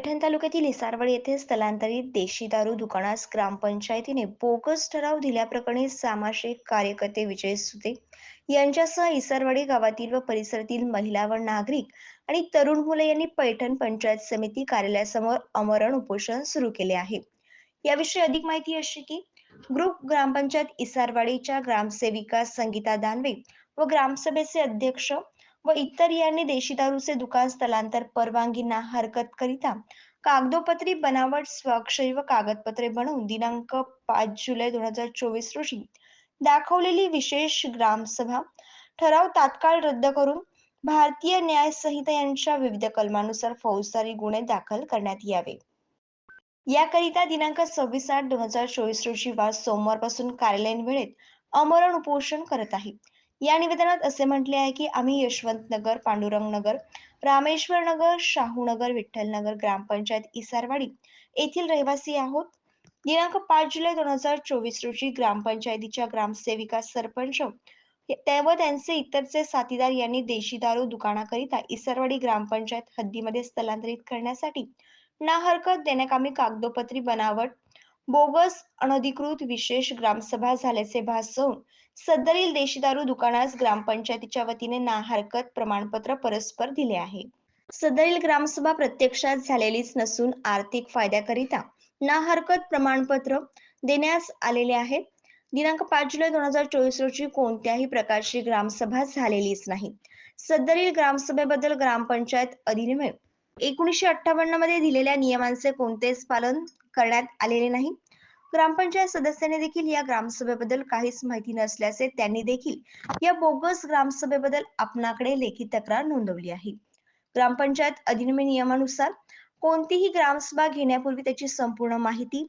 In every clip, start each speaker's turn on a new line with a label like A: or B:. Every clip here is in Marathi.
A: पैठण तालुक्यातील इसारवड येथे स्थलांतरित देशी दारू दुकानास ग्रामपंचायतीने बोगस ठराव दिल्याप्रकरणी सामाजिक कार्यकर्ते विजय सुते यांच्यासह इसरवाडी गावातील व परिसरातील महिला व नागरिक आणि तरुण मुले यांनी पैठण पंचायत समिती कार्यालयासमोर अमरण उपोषण सुरू केले आहे. याविषयी अधिक माहिती अशी की ग्रुप ग्रामपंचायत इसारवाडीच्या ग्रामसेविका संगीता दानवे व ग्रामसभेचे अध्यक्ष व इतर यांनी देशी दारूचे दुकान स्थलांतर परवानगींना हरकत करिता कागदोपत्री बनावट स्वाक्षरी व कागदपत्रे बनवून दिनांक पाच जुलै दोन हजार चोवीस रोजी दाखवलेली विशेष ग्रामसभा ठराव तात्काळ रद्द करून भारतीय न्याय संहिता यांच्या विविध कलमानुसार फौजदारी गुन्हे दाखल करण्यात यावे. याकरिता दिनांक सव्वीस आठ दोन हजार चोवीस रोजी वार सोमवारपासून कार्यालयीन वेळेत अमरण उपोषण करत आहे. या निवेदनात असे म्हटले आहे की आम्ही यशवंत नगर पांडुरंग नगर रामेश्वर नगर शाहू नगर विठ्ठलनगर ग्रामपंचायत इसारवाडी येथील रहिवासी आहोत. दिनांक पाच जुलै दोन हजार चोवीस रोजी ग्रामपंचायतीच्या ग्रामसेविका सरपंच व त्यांचे इतरचे साथीदार यांनी देशी दारू दुकानाकरिता इसरवाडी ग्रामपंचायत हद्दीमध्ये स्थलांतरित करण्यासाठी ना हरकत देण्याकामी कागदोपत्री बनावट बोगस अनधिकृत विशेष ग्रामसभा झाल्याचे भासवून सदरील देशी दारू दुकानास ग्रामपंचायतीच्या वतीने ना हरकत प्रमाणपत्र परस्पर दिले आहे. सदरील ग्रामसभा प्रत्यक्षात झालेलीच नसून आर्थिक फायद्याकरिता ना हरकत प्रमाणपत्र देण्यास आलेले आहे. दिनांक पाच जुलै दोन हजार चोवीस रोजी कोणत्याही प्रकारची ग्रामसभा झालेलीच नाही. सदरील ग्रामसभेबद्दल ग्रामपंचायत अधिनियम एकोणीसशे अठ्ठावन्नमध्ये दिलेल्या नियमांचे कोणतेच पालन करण्यात आलेले नाही. ग्रामपंचायत सदस्यांनी देखील या ग्रामसभेबद्दल काहीच माहिती नसल्याचे त्यांनी देखील या बोगस ग्रामसभेबद्दल आपणाकडे लेखी तक्रार नोंदवली आहे. ग्रामपंचायत अधिनियम नियमानुसार कोणतीही ग्रामसभा घेण्यापूर्वी त्याची संपूर्ण माहिती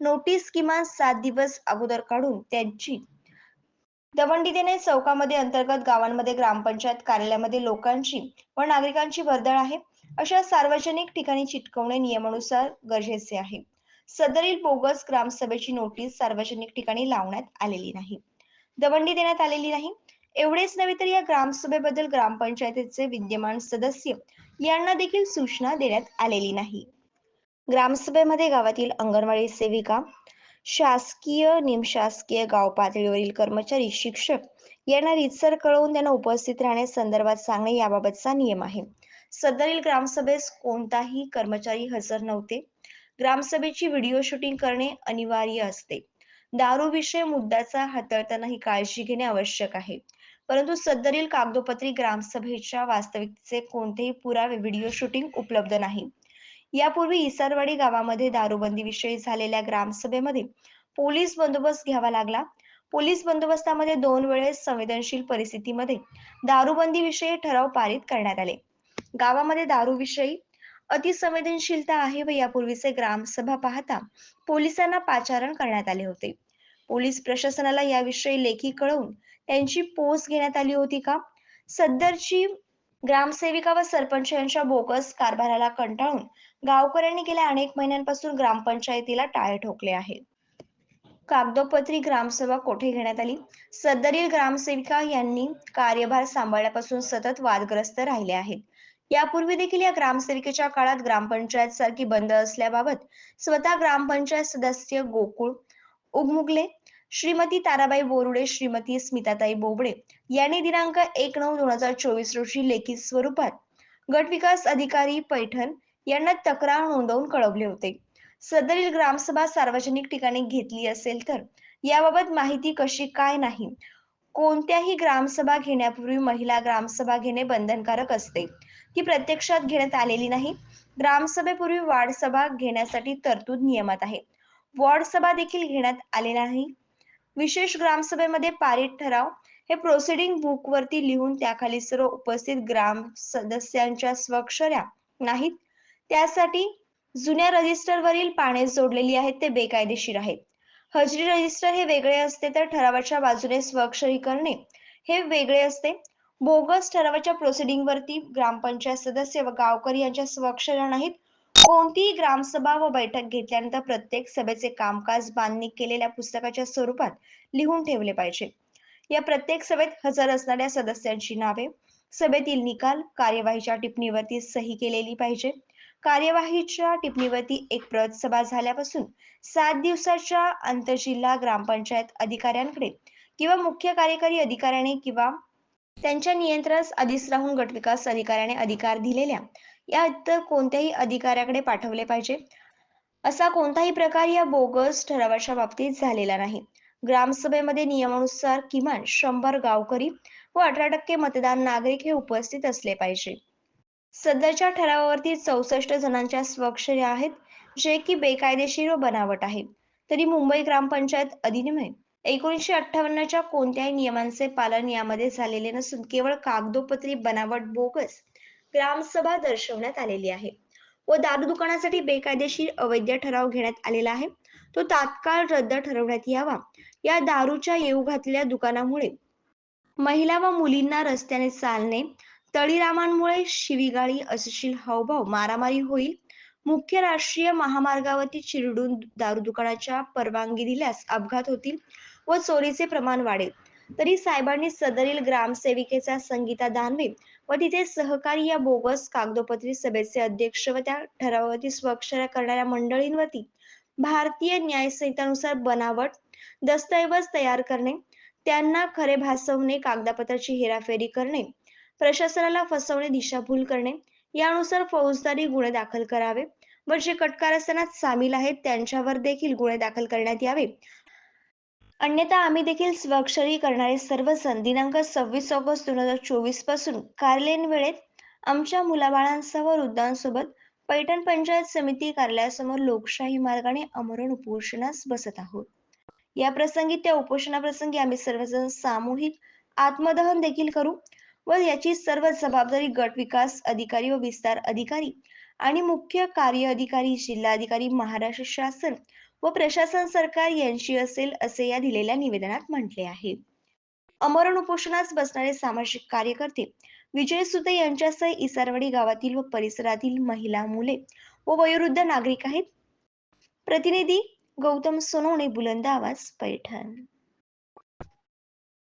A: नोटीस किमान सात दिवस अगोदर काढून त्यांची दवंडी देणे चौकामध्ये अंतर्गत गावांमध्ये ग्रामपंचायत कार्यालयामध्ये लोकांची व नागरिकांची वर्दळ आहे. अशा सार्वजनिक ठिकाणी चिटकवणे नियमानुसार गरजेचे आहे. सदरील बोगस ग्रामसभेची नोटीस सार्वजनिक ठिकाणी लावण्यात आलेली नाही. दवंडी देण्यात आलेली नाही. एवढेच नव्हे तर या ग्रामसभेबद्दल ग्रामपंचायतीचे विद्यमान सदस्य यांना देखील सूचना देण्यात आलेली नाही. ग्रामसभेमध्ये गावातील अंगणवाडी सेविका शासकीय निमशासकीय गाव पातळीवरील कर्मचारी शिक्षक यांना रितसर कळवून त्यांना उपस्थित राहण्यास संदर्भात सांगणे याबाबतचा नियम आहे. सदरील ग्रामसभेस कोणताही कर्मचारी हजर नव्हते. ग्रामसभेची व्हिडिओ शूटिंग करणे अनिवार्य असते. दारू विषय मुद्द्याचा हाताळताना ही काळजी घेणे आवश्यक आहे. परंतु सदरील कागदोपत्री ग्रामसभेच्या वास्तविकतेचे कोणतेही पुरावे व्हिडिओ शूटिंग उपलब्ध नाही. यापूर्वी इसारवाडी गावामध्ये दारूबंदी विषयी झालेल्या ग्रामसभेमध्ये पोलीस बंदोबस्त घ्यावा लागला. पोलीस बंदोबस्तामध्ये दोन वेळेस संवेदनशील परिस्थितीमध्ये दारूबंदी विषयी ठराव पारित करण्यात आले. गावामध्ये दारूविषयी अतिसंवेदनशीलता आहे व यापूर्वीचे ग्रामसभा पाहता पोलिसांना पाचारण करण्यात आले होते. पोलीस प्रशासनाला याविषयी लेखी कळवून त्यांची पोस्ट घेण्यात आली होती का? सदरची ग्रामसेविका व सरपंच यांच्या बोगस कारभाराला कंटाळून गावकऱ्यांनी गेल्या अनेक महिन्यांपासून ग्रामपंचायतीला टाळे ठोकले आहे. कागदोपत्री ग्रामसभा कोठे घेण्यात आली? सदरील ग्रामसेविका यांनी कार्यभार सांभाळल्यापासून सतत वादग्रस्त राहिले आहेत. यापूर्वी देखील या ग्रामसेविकेच्या काळात ग्रामपंचायत सारखी बंद असल्याबाबत स्वतः ग्रामपंचायत सदस्य गोकुळ उगमुगले श्रीमती ताराबाई बोरुडे श्रीमती स्मिताताई बोबडे यांनी दिनांक एक नऊ दोन हजार चोवीस रोजी लेखी स्वरूपात गट विकास अधिकारी पैठण यांना तक्रार नोंदवून कळवले होते. सदरील ग्रामसभा सार्वजनिक ठिकाणी घेतली असेल तर याबाबत माहिती कशी काय नाही. कोणत्याही ग्रामसभा घेण्यापूर्वी महिला ग्रामसभा घेणे बंधनकारक असते. ही प्रत्यक्षात घेण्यात आलेली नाही. ग्रामसभेपूर्वी वार्ड सभा घेण्यासाठी तरतूद नियमात आहे. वॉर्ड सभा देखील घेण्यात आले नाही. विशेष ग्रामसभेमध्ये पारित ठराव. हे प्रोसिडिंग बुकवरती लिहून त्याखाली सर्व उपस्थित ग्राम सदस्यांच्या स्वक्षऱ्या नाहीत. त्यासाठी जुन्या रजिस्टरवरील पाने जोडलेली आहेत ते बेकायदेशीर आहेत. हजरी रजिस्टर हे वेगळे असते तर ठरावाच्या बाजूने स्वाक्षरी करणे हे वेगळे असते. बोगस ठरावाच्या प्रोसिडिंग वरती ग्रामपंचायत सदस्य व गावकरी यांच्या स्वाक्षऱ्या नाहीत. कोणतीही ग्रामसभा व बैठक घेतल्यानंतर प्रत्येक सभेचे कामकाज बांधणी केलेल्या पुस्तकाच्या स्वरूपात लिहून ठेवले पाहिजे. या प्रत्येक सभेत हजर असणाऱ्या सदस्यांची नावे सभेतील निकाल कार्यवाहीच्या टिप्पणीवरती सही केलेली पाहिजे. कार्यवाहीच्या टिप्पणीवरती एक प्रत सभा झाल्यापासून सात दिवसाच्या आंतरजिल्हा ग्रामपंचायत अधिकाऱ्यांकडे किंवा मुख्य कार्यकारी अधिकाऱ्याने किंवा त्यांच्या नियंत्रणास आधीच राहून गटविकास अधिकाऱ्याने अधिकार दिलेल्या. या इतर कोणत्याही अधिकाऱ्याकडे पाठवले पाहिजे. असा कोणताही प्रकार या बोगस ठरावाच्या बाबतीत झालेला नाही. ग्रामसभेमध्ये नियमानुसार किमान शंभर गावकरी व अठरा टक्के मतदार नागरिक हे उपस्थित असले पाहिजे. सध्याच्या ठरावावरती चौसष्ट जणांच्या स्वाक्षऱ्या आहेत जे की बेकायदेशीर व बनावट आहे. तरी मुंबई ग्रामपंचायत अधिनियम एकोणीसशे अठ्ठावन्नच्या कोणत्याही नियमांचे पालन यामध्ये झालेले नसून केवळ कागदोपत्री बनावट बोगस ग्रामसभा दर्शवण्यात आलेली आहे. व दारू दुकानासाठी बेकायदेशीर अवैध ठराव घेण्यात आलेला आहे. तो तात्काळ रद्द ठरवण्यात यावा. या दारूच्या येऊ घातलेल्या दुकानामुळे महिला व मुलींना रस्त्याने चालणे तळीरामांमुळे शिवीगाळी असशील हावभाव मारामारी होईल. मुख्य राष्ट्रीय महामार्गावरती चिरडून दारू दुकानाच्या परवानगी दिल्यास अपघात होतील. व चोरीचे प्रमाण वाढेल. तरी साहेबांनी सदरील ग्रामसेविकेचा संगीता दानवे व तिथे सहकारी या बोगस कागदोपत्री सभेचे अध्यक्ष व त्या ठरावावरती स्वाक्षऱ्या करणाऱ्या मंडळींवरती भारतीय न्यायसंहितानुसार बनावट दस्तऐवज तयार करणे त्यांना खरे भासवणे कागदपत्राची हेराफेरी करणे प्रशासनाला फसवणे दिशाभूल करणे यानुसार फौजदारी गुन्हे दाखल करावे व जे कटकारस्थानात सामील आहेत त्यांच्यावर देखील गुन्हे दाखल करण्यात यावे अन्यथा आम्ही देखील स्वाक्षरी करणारे सर्वजण दिनांक सव्वीस ऑगस्ट दोन हजार चोवीसपासून कार्यालयीन वेळेत आमच्या मुलाबाळांसह वृद्धांसोबत पैठण पंचायत समिती कार्यालयासमोर लोकशाही मार्गाने अमरण उपोषणास बसत आहोत. या प्रसंगी त्या उपोषणाप्रसंगी आम्ही सर्वजण सामूहिक आत्मदहन देखील करू व याची सर्व जबाबदारी गट विकास अधिकारी व विस्तार अधिकारी आणि मुख्य कार्य अधिकारी जिल्हाधिकारी महाराष्ट्र शासन व प्रशासन सरकार यांची असेल असे या दिलेल्या निवेदनात म्हटले आहे. अमरण उपोषणास बसणारे सामाजिक कार्यकर्ते विजय सुते यांच्यासह इसारवाडी गावातील व परिसरातील महिला मुले व वयोवृद्ध नागरिक आहेत. प्रतिनिधी गौतम सोनवणे बुलंद आवाज पैठण.